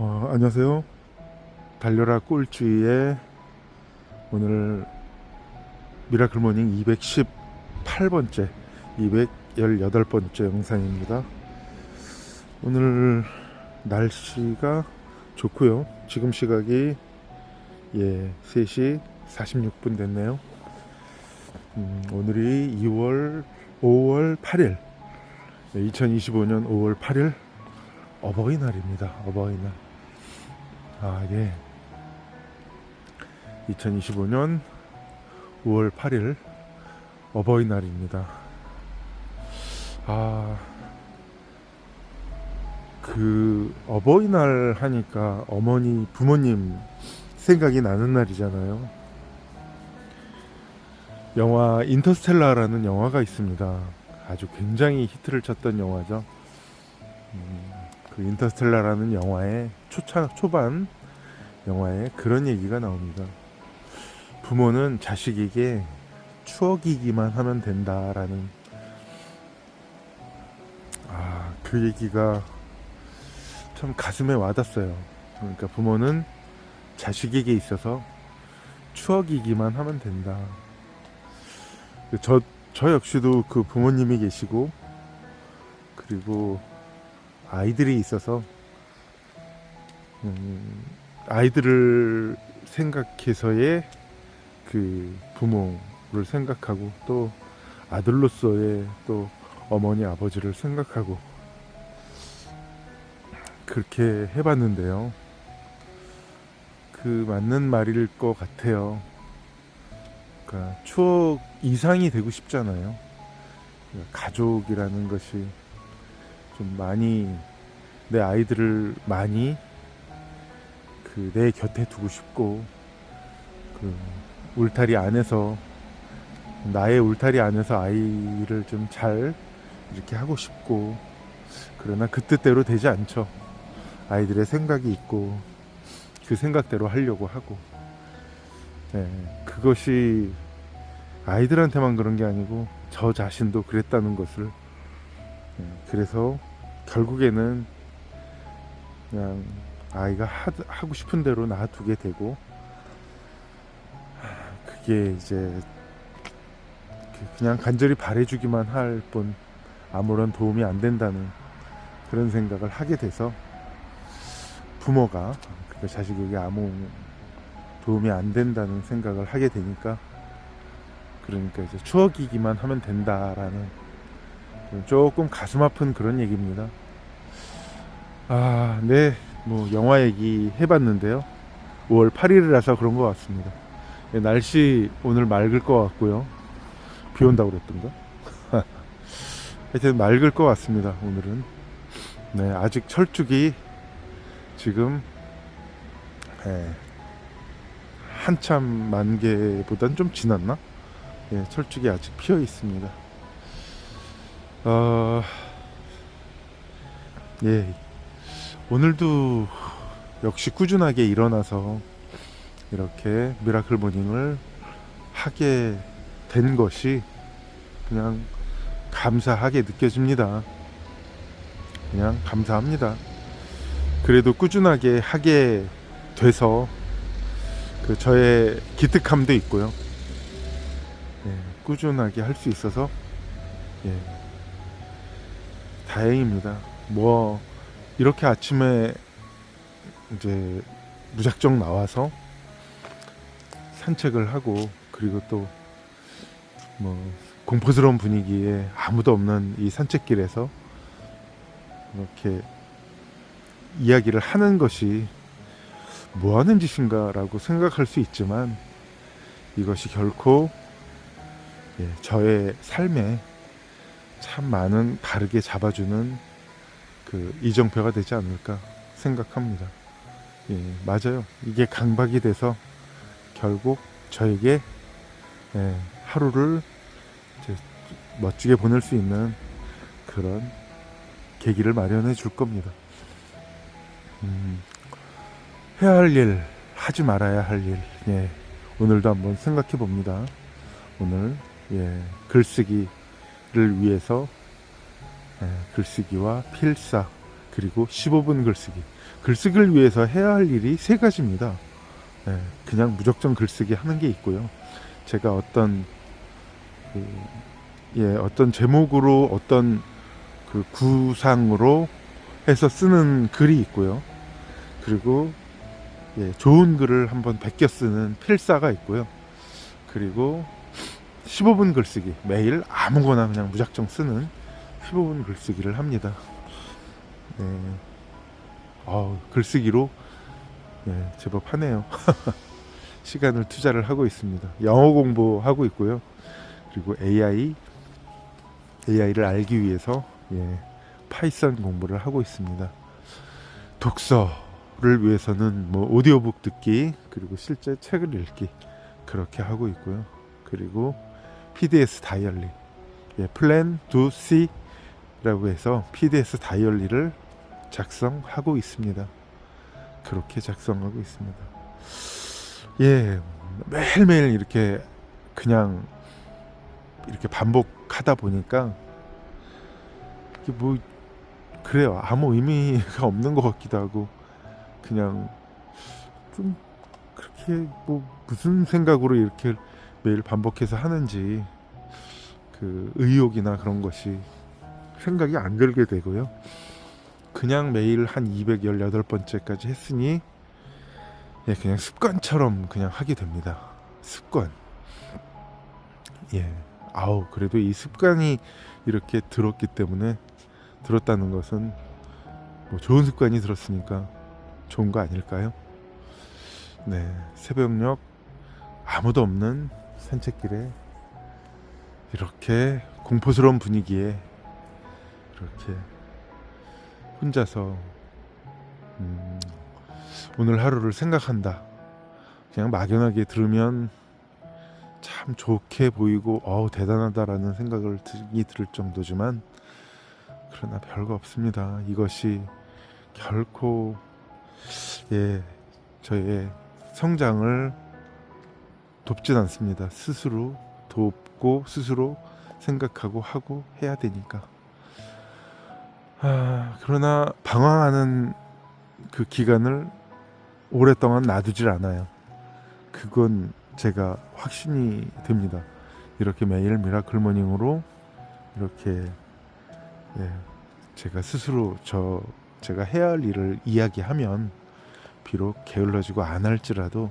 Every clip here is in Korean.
어, 안녕하세요. 달려라 꼴주의 오늘 미라클 모닝 218번째, 218번째 영상입니다. 오늘 날씨가 좋고요. 지금 시각이 예, 3시 46분 됐네요. 음, 오늘이 2월 5월 8일 2025년 5월 8일 어버이날입니다. 어버이날. 아, 예. 2025년 5월 8일 어버이날입니다. 아, 그 어버이날 하니까 어머니, 부모님 생각이 나는 날이잖아요. 영화 인터스텔라라는 영화가 있습니다. 아주 굉장히 히트를 쳤던 영화죠. 음, 그 인터스텔라라는 영화의 초차, 초반 영화에 그런 얘기가 나옵니다. 부모는 자식에게 추억이기만 하면 된다라는 아, 그 얘기가 참 가슴에 와닿았어요. 그러니까 부모는 자식에게 있어서 추억이기만 하면 된다. 저, 저 역시도 그 부모님이 계시고 그리고 아이들이 있어서 음, 아이들을 생각해서의 그 부모를 생각하고 또 아들로서의 또 어머니 아버지를 생각하고 그렇게 해봤는데요. 그 맞는 말일 것 같아요. 그러니까 추억 이상이 되고 싶잖아요. 그러니까 가족이라는 것이 좀 많이 내 아이들을 많이 그 내 곁에 두고 싶고 그 울타리 안에서 나의 울타리 안에서 아이를 좀 잘 이렇게 하고 싶고 그러나 그 뜻대로 되지 않죠. 아이들의 생각이 있고 그 생각대로 하려고 하고 네, 그것이 아이들한테만 그런 게 아니고 저 자신도 그랬다는 것을 네, 그래서 결국에는 그냥 아이가 하, 하고 싶은 대로 놔두게 되고 그게 이제 그 그냥 간절히 바래주기만 할 뿐 아무런 도움이 안 된다는 그런 생각을 하게 돼서 부모가 그 자식에게 아무 도움이 안 된다는 생각을 하게 되니까 그러니까 이제 추억이기만 하면 된다라는 조금 가슴 아픈 그런 얘기입니다. 아, 네. 뭐 영화 얘기 해봤는데요. 5월 8일이라서 그런 것 같습니다. 예, 날씨 오늘 맑을 것 같고요. 비 온다고 그랬던가? 하여튼 맑을 것 같습니다. 오늘은. 네, 아직 철쭉이 지금 예, 한참 만개보단 좀 지났나? 예, 철쭉이 아직 피어 있습니다. 어, 예, 오늘도 역시 꾸준하게 일어나서 이렇게 미라클 모닝을 하게 된 것이 그냥 감사하게 느껴집니다. 그냥 감사합니다. 그래도 꾸준하게 하게 돼서 그 저의 기특함도 있고요. 예, 꾸준하게 할 수 있어서 예, 다행입니다. 뭐 이렇게 아침에 이제 무작정 나와서 산책을 하고 그리고 또 뭐 공포스러운 분위기에 아무도 없는 이 산책길에서 이렇게 이야기를 하는 것이 뭐 하는 짓인가라고 생각할 수 있지만 이것이 결코 예, 저의 삶에 참 많은 다르게 잡아주는 그 이정표가 되지 않을까 생각합니다. 예, 맞아요. 이게 강박이 돼서 결국 저에게 예, 하루를 멋지게 보낼 수 있는 그런 계기를 마련해 줄 겁니다. 음, 해야 할 일, 하지 말아야 할 일, 예, 오늘도 한번 생각해 봅니다. 오늘 예, 글쓰기를 위해서 예, 글쓰기와 필사 그리고 15분 글쓰기. 글쓰기를 위해서 해야 할 일이 세 가지입니다. 예, 그냥 무작정 글쓰기 하는 게 있고요. 제가 어떤 그, 예, 어떤 제목으로 어떤 그 구상으로 해서 쓰는 글이 있고요. 그리고 예, 좋은 글을 한번 베껴 쓰는 필사가 있고요. 그리고 15분 글쓰기 매일 아무거나 그냥 무작정 쓰는 15분 글쓰기를 합니다. 네. 어, 글쓰기로 예, 제법 하네요. 시간을 투자를 하고 있습니다. 영어 공부하고 있고요. 그리고 AI AI를 알기 위해서 예, 파이썬 공부를 하고 있습니다. 독서를 위해서는 뭐 오디오북 듣기 그리고 실제 책을 읽기 그렇게 하고 있고요. 그리고 PDS 다이얼리 예, 플랜 두 C라고 해서 PDS 다이얼리를 작성하고 있습니다. 그렇게 작성하고 있습니다. 예, 매일매일 이렇게 그냥 이렇게 반복하다 보니까 이게 뭐 그래요. 아무 의미가 없는 것 같기도 하고 그냥 좀 그렇게 뭐 무슨 생각으로 이렇게 매일 반복해서 하는지 그 의욕이나 그런 것이 생각이 안 들게 되고요. 그냥 매일 한 218번째까지 했으니 예, 그냥 습관처럼 그냥 하게 됩니다. 습관. 예. 아우, 그래도 이 습관이 이렇게 들었기 때문에 들었다는 것은 뭐 좋은 습관이 들었으니까 좋은 거 아닐까요? 네. 새벽녘 아무도 없는 산책길에 이렇게 공포스러운 분위기에 이렇게 혼자서 음, 오늘 하루를 생각한다. 그냥 막연하게 들으면 참 좋게 보이고 어우 대단하다라는 생각을 들이 들 정도지만 그러나 별거 없습니다. 이것이 결코 예 저의 성장을 돕진 않습니다. 스스로 돕고 스스로 생각하고 하고 해야 되니까. 아, 그러나 방황하는 그 기간을 오랫동안 놔두질 않아요. 그건 제가 확신이 됩니다. 이렇게 매일 미라클 모닝으로 이렇게 예, 제가 스스로 저 제가 해야 할 일을 이야기하면 비록 게을러지고 안 할지라도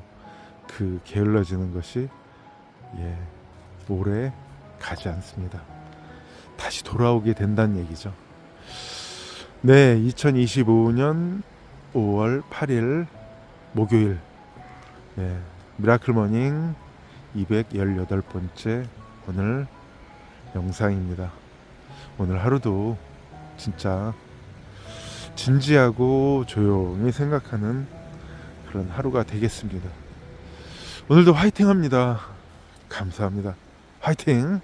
그 게을러지는 것이 예, 오래 가지 않습니다. 다시 돌아오게 된다는 얘기죠. 네, 2025년 5월 8일 목요일 네, 미라클 모닝 218번째 오늘 영상입니다. 오늘 하루도 진짜 진지하고 조용히 생각하는 그런 하루가 되겠습니다. 오늘도 화이팅 합니다. 감사합니다. 화이팅!